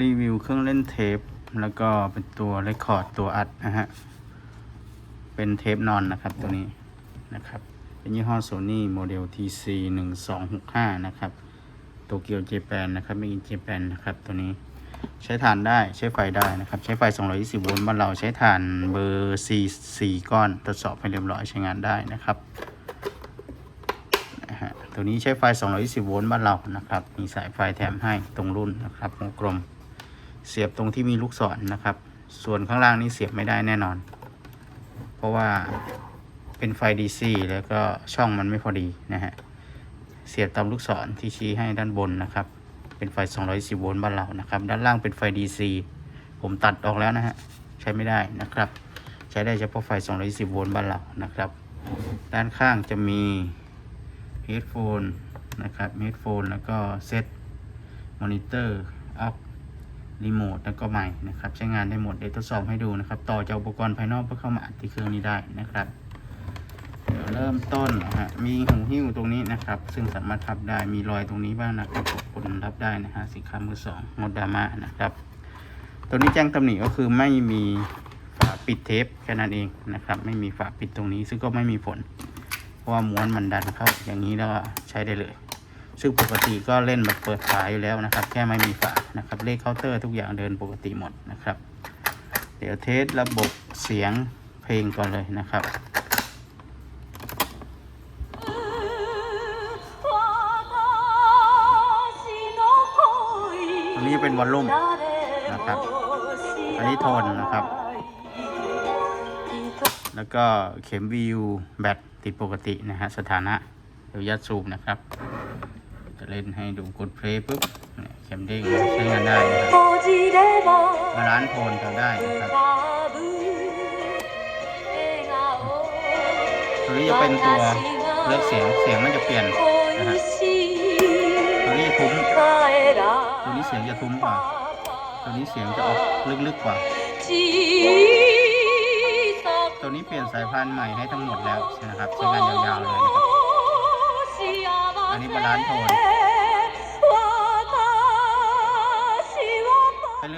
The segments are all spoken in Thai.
รีวิวเครื่องเล่นเทป แล้วก็เป็นตัวเรคคอร์ดตัวอัดนะฮะ เป็นเทปนอนนะครับตัวนี้นะครับ เป็นยี่ห้อโซนี่โมเดล TC 1 2 6 5นะครับโตเกียวเจแปนนะครับไม่กินเจแปนนะครับตัวนี้ใช้ฐานได้ใช้ไฟได้นะครับ ใช้ไฟ 220 โวลต์บ้านเราใช้ฐานเบอร์ C 4ก้อนทดสอบให้เรียบร้อยใช้งานได้นะครับตัวนี้ใช้ไฟ 220 โวลต์บ้านเรานะครับ มีสายไฟแถมให้ตรงรุ่นนะครับวงกลม เสียบตรงที่มีลูกศรนะครับ ส่วนข้างล่างนี้เสียบไม่ได้แน่นอน เพราะว่าเป็นไฟ DC แล้วก็ช่องมันไม่พอดีนะฮะ เสียบตามลูกศรที่ชี้ให้ด้านบนนะครับ เป็นไฟ 210 โวลต์บ้านเรานะครับ ด้านล่างเป็นไฟ DC ผมตัดออกแล้วนะฮะ ใช้ไม่ได้นะครับ ใช้ได้เฉพาะไฟ 210 โวลต์บ้านเรานะครับ ด้านข้างจะมีเฮดโฟนนะครับเฮดโฟนแล้วก็เซตมอนิเตอร์ออฟ รีโมทแล้วก็ใหม่นะครับ ใช้งานได้หมดเดี๋ยวทดสอบให้ดูนะครับ ต่อจากอุปกรณ์ภายนอกเพื่อเข้ามาอัดที่เครื่องนี้ได้นะครับเดี๋ยวเริ่มต้นนะฮะมีหูหิ้วตรงนี้นะครับ ซึ่งสามารถพับได้มีรอยตรงนี้บ้างนะครับขอบคุณรับได้นะฮะสินค้ามือสองงดดราม่านะครับ ตัวนี้แจ้งตำหนิก็คือไม่มีฝาปิดเทปแค่นั้นเองนะครับ ไม่มีฝาปิดตรงนี้ซึ่งก็ไม่มีผล เพราะว่าม้วนมันดันเข้าอย่างนี้แล้วใช้ได้เลย ซึ่งปกติก็เล่นแบบเปิดฝาอยู่แล้วนะครับ แค่ไม่มีฝานะครับ เลขเคาน์เตอร์ทุกอย่างเดินปกติหมดนะครับ เดี๋ยวเทสระบบเสียงเพลงก่อนเลยนะครับอันนี้เป็นวอลลุ่มนะครับ อันนี้โทนนะครับ แล้วก็เข็มวิวแบตติดปกตินะฮะสถานะเดี๋ยวยัดซูมนะครับ เล่นให้ดูกดเพลย์ปุ๊บเนี่ยเข็มเด้งใช้งานได้นะครับบาลานซ์โทนทำได้นะครับตัวนี้จะเป็นตัวเลือกเสียงเสียงมันจะเปลี่ยนนะฮะตัวนี้จะทุ้มตัวนี้เสียงจะทุ้มกว่า ตัวนี้เสียงจะออกลึกๆกว่าตัวนี้เปลี่ยนสายพันธุ์ใหม่ให้ทั้งหมดแล้วนะครับใช้งานยาวๆเลยนะครับ อันนี้บาลานซ์โทน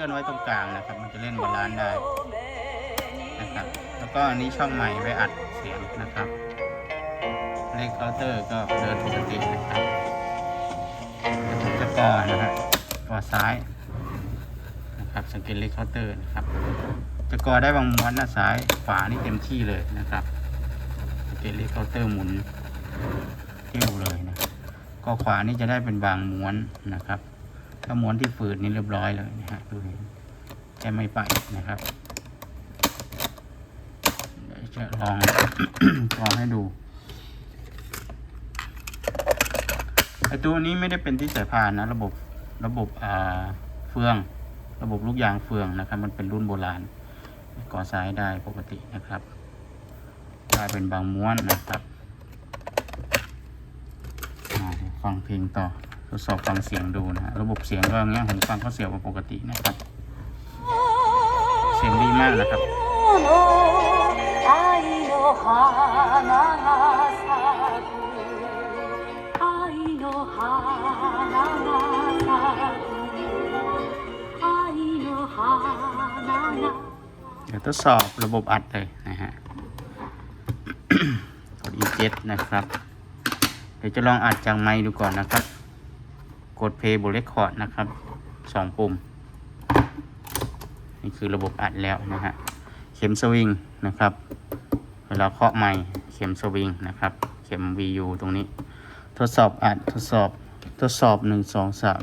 ลื่อนไว้ตรงกลางนะครับ มันจะเล่นบาลานซ์ได้นะครับ แล้วก็อันนี้ช่องใหม่ไว้อัดเสียงนะครับ เลขเคาน์เตอร์ก็เดินปกตินะครับผมจะก่อนะฮะก่อซ้ายนะครับสังเกตเลขเคาน์เตอร์นะครับจะก่อได้บางม้วนนะซ้ายขวานี่เต็มที่เลยนะครับสังเกตเลขเคาน์เตอร์หมุนเที่ยวเลยนะก็ขวานี่จะได้เป็นบางม้วนนะครับ ถ้าม้วนที่ฝืดนี่เรียบร้อยเลยนะฮะดูเห็นจะไม่ไปนะครับเดี๋ยวจะลองลองให้ดูไอตัวนี้ไม่ได้เป็นที่สายพานนะ ระบบระบบอ่าเฟือง ระบบลูกยางเฟืองนะครับ มันเป็นรุ่นโบราณก่อซ้ายได้ปกตินะครับได้เป็นบางม้วนนะครับอ่าฟังเพลงต่อ ทดสอบฟังเสียงดูนะฮะระบบเสียงก็อย่เงี้ยผมฟังก็เสียงปกตินะครับ เสียงดีมากนะครับเดี๋ยวทดสอบระบบอัดเลยนะฮะกด E7 นะครับ เดี๋ยวจะลองอัดจากไม้ดูก่อนนะครับ กด Play บน Record นะครับสองปุ่ม นี่คือระบบอัดแล้วนะฮะ เข็มสวิงนะครับ เวลาเคาะไมค์เข็มสวิงนะครับ เข็ม VU ตรงนี้ ทดสอบอัดทดสอบทดสอบหนึ่งสองสาม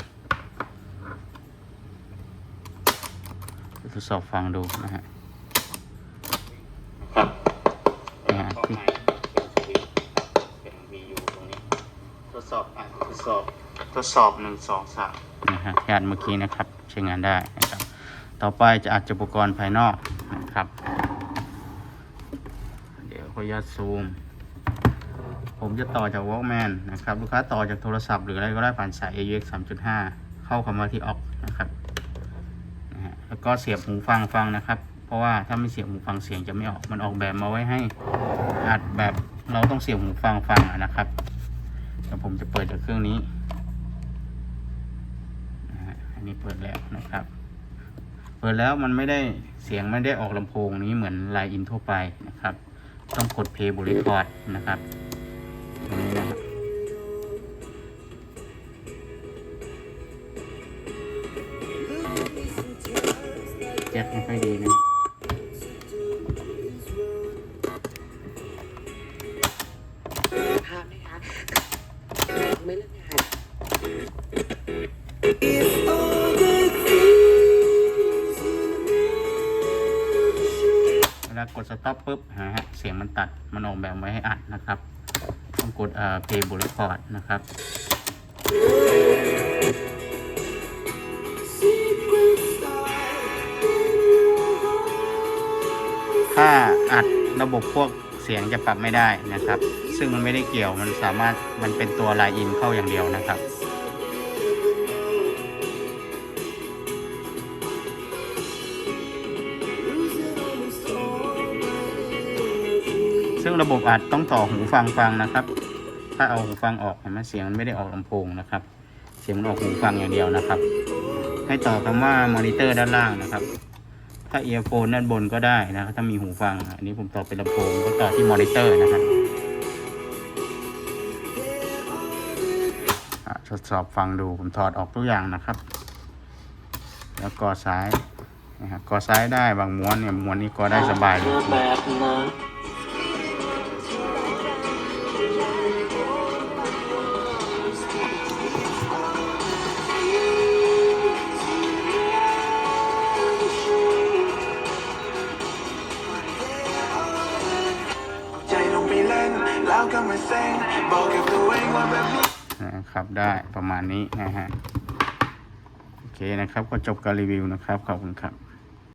ทดสอบฟังดูนะฮะนะที่ทดสอบอะทดสอบ ทดสอบหนึ่งสองสามนะฮะที่อัดเมื่อกี้นะครับใช้งานได้นะครับ ต่อไปจะอัดจากอุปกรณ์ภายนอกนะครับ เดี๋ยวขออนุญาตซูม ผมจะต่อจาก Walkman นะครับ ลูกค้าต่อจากโทรศัพท์หรืออะไรก็ได้ผ่านสาย AUX 3.5 เข้าเข้ามาที่ออกนะครับนะฮะแล้วก็เสียบหูฟังฟังนะครับ เพราะว่าถ้าไม่เสียบหูฟังเสียงจะไม่ออกมันออกแบบมาไว้ให้อัดแบบเราต้องเสียบหูฟังฟังนะครับเดี๋ยวผมจะเปิดจากเครื่องนี้ นี่เปิดแล้วนะครับ เปิดแล้วมันไม่ได้เสียงไม่ได้ออกลำโพงนี้เหมือนไลน์อินทั่วไปนะครับ ต้องกดเพย์บริคอร์ดนะครับตรงนี้นะครับแจ็คไม่ค่อยดีนะ ดสต็อปปุ๊บนะฮะเสียงมันตัดมันออกแบบไว้ให้อัดนะครับต้องกดเอ่อเพย์บริคอร์ดนะครับถ้าอัดระบบพวกเสียงจะปรับไม่ได้นะครับ ซึ่งมันไม่ได้เกี่ยวมันสามารถมันเป็นตัวไลน์อินเข้าอย่างเดียวนะครับ ซึ่งระบบอัดต้องต่อหูฟังฟังนะครับ ถ้าเอาหูฟังออกเห็นไหมเสียงมันไม่ได้ออกลำโพงนะครับ เสียงมันออกหูฟังอย่างเดียวนะครับ ให้ต่อคำว่ามอนิเตอร์ด้านล่างนะครับ ถ้าเอียร์โฟนด้านบนก็ได้นะครับถ้ามีหูฟัง อันนี้ผมต่อเป็นลำโพงก็ต่อที่มอนิเตอร์นะครับทดสอบฟังดูผมถอดออกทุกอย่างนะครับ แล้วกอซ้ายนะครับกอซ้ายได้บางม้วนเนี่ยม้วนนี้ก็ได้สบายเลย นะครับได้ประมาณนี้นะฮะโอเคนะครับก็จบการรีวิวนะครับขอบคุณครับ